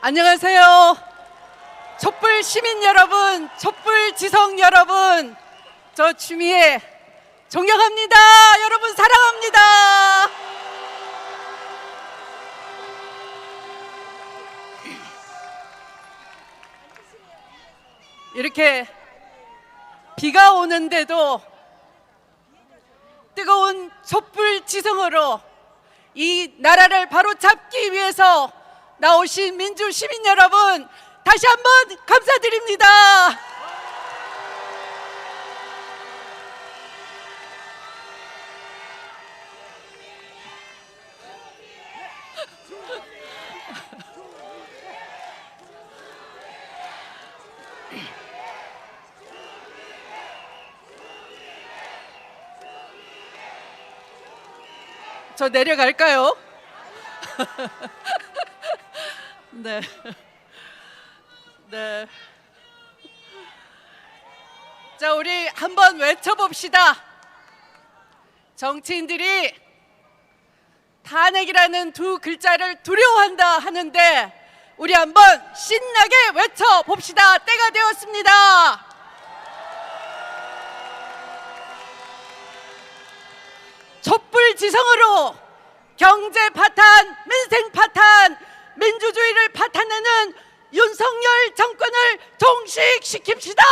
안녕하세요. 촛불 시민 여러분, 촛불 지성 여러분, 저 추미애 존경합니다. 여러분 사랑합니다. 이렇게 비가 오는데도 뜨거운 촛불 지성으로 이 나라를 바로 잡기 위해서 나오신 민주 시민 여러분 다시 한번 감사드립니다. 저 내려갈까요? 네. 네. 자, 우리 한번 외쳐봅시다. 정치인들이 탄핵이라는 두 글자를 두려워한다 하는데 우리 한번 신나게 외쳐봅시다. 때가 되었습니다. 촛불 지성으로 경제 파탄, 민생 파탄, 민주주의를 파탄내는 윤석열 정권을 종식시킵시다.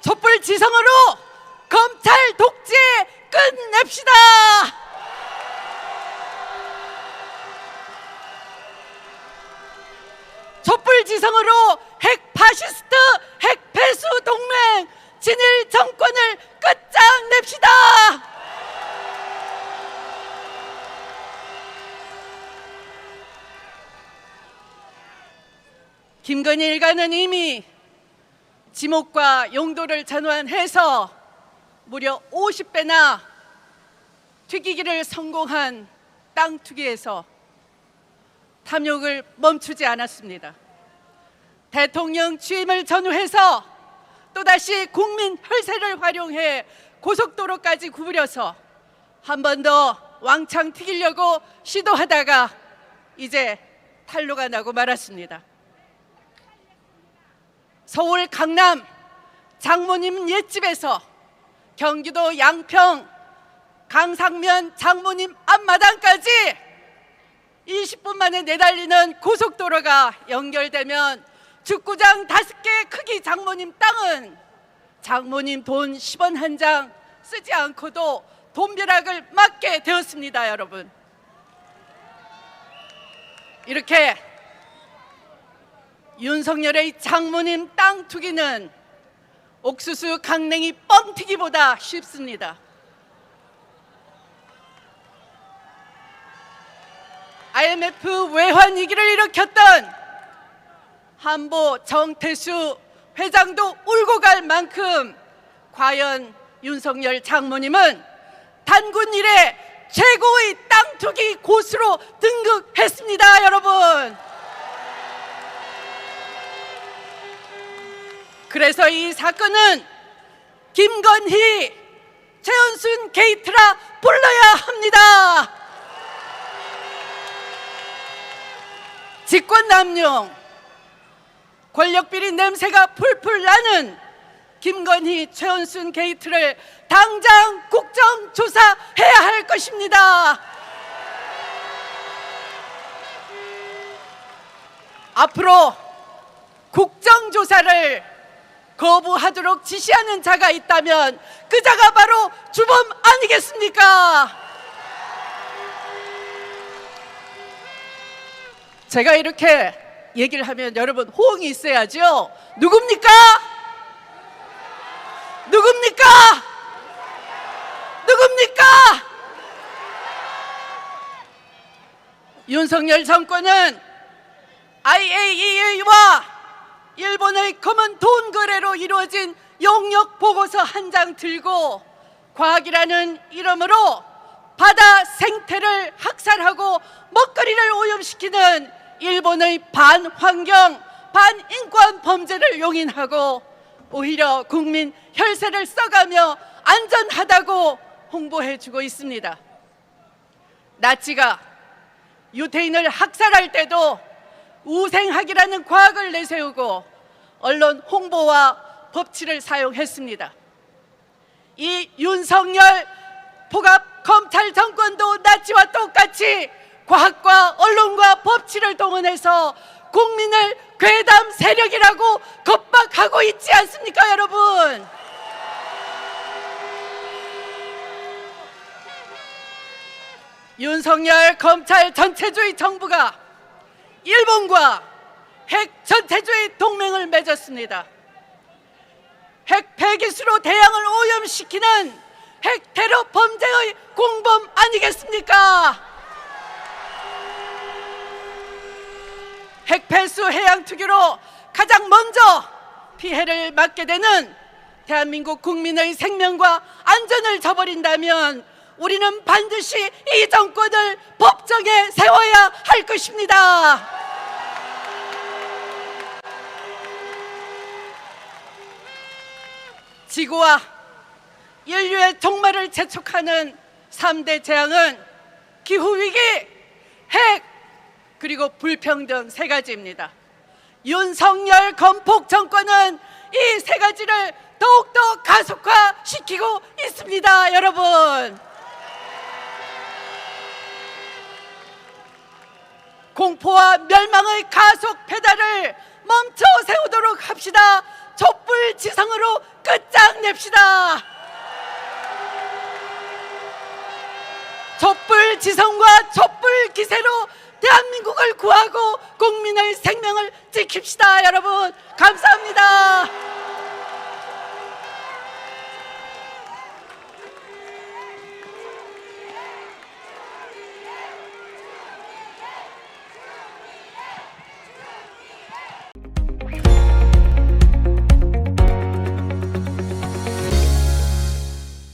촛불 지성으로 검찰 독재 끝냅시다. 촛불 지성으로 핵 파시스트 핵 패수 동맹 진일 정권을 끝장 냅시다. 김건희 일가는 이미 지목과 용도를 전환해서 무려 50배나 튀기기를 성공한 땅 투기에서 탐욕을 멈추지 않았습니다. 대통령 취임을 전후해서 또다시 국민 혈세를 활용해 고속도로까지 구부려서 한 번 더 왕창 튀기려고 시도하다가 이제 탄로가 나고 말았습니다. 서울 강남 장모님 옛집에서 경기도 양평 강상면 장모님 앞마당까지 20분 만에 내달리는 고속도로가 연결되면 축구장 다섯 개 크기 장모님 땅은 장모님 돈 10원 한 장 쓰지 않고도 돈벼락을 맞게 되었습니다, 여러분. 이렇게 윤석열의 장모님 땅 투기는 옥수수 강냉이 뻥튀기보다 쉽습니다. IMF 외환 위기를 일으켰던 한보 정태수 회장도 울고 갈 만큼 과연 윤석열 장모님은 단군 이래 최고의 땅 투기 고수로 등극했습니다, 여러분. 그래서 이 사건은 김건희, 최은순 게이트라 불러야 합니다. 직권 남용, 권력 비리 냄새가 풀풀 나는 김건희, 최은순 게이트를 당장 국정조사해야 할 것입니다. 앞으로 국정조사를 거부하도록 지시하는 자가 있다면 그 자가 바로 주범 아니겠습니까? 제가 이렇게 얘기를 하면 여러분 호응이 있어야죠. 누굽니까? 누굽니까? 누굽니까? 윤석열 정권은 IAEA와 일본의 검은 돈 거래로 이루어진 용역 보고서 한 장 들고 과학이라는 이름으로 바다 생태를 학살하고 먹거리를 오염시키는 일본의 반환경, 반인권 범죄를 용인하고 오히려 국민 혈세를 써가며 안전하다고 홍보해주고 있습니다. 나치가 유태인을 학살할 때도 우생학이라는 과학을 내세우고 언론 홍보와 법치를 사용했습니다. 이 윤석열 포갑 검찰 정권도 나치와 똑같이 과학과 언론과 법치를 동원해서 국민을 괴담 세력이라고 겁박하고 있지 않습니까, 여러분? 윤석열 검찰 전체주의 정부가 일본과 핵 전체주의 동맹을 맺었습니다. 핵 폐기수로 대양을 오염시키는 핵 테러 범죄의 공범 아니겠습니까? 핵 폐수 해양 투기로 가장 먼저 피해를 맞게 되는 대한민국 국민의 생명과 안전을 저버린다면 우리는 반드시 이 정권을 법정에 세워야 할 것입니다. 지구와 인류의 종말을 재촉하는 3대 재앙은 기후위기, 핵, 그리고 불평등 세 가지입니다. 윤석열 건폭 정권은 이 세 가지를 더욱더 가속화시키고 있습니다, 여러분. 공포와 멸망의 가속 페달을 멈춰 세우도록 합시다. 촛불 지성으로 끝장냅시다. 촛불 지성과 촛불 기세로 대한민국을 구하고 국민의 생명을 지킵시다, 여러분. 감사합니다.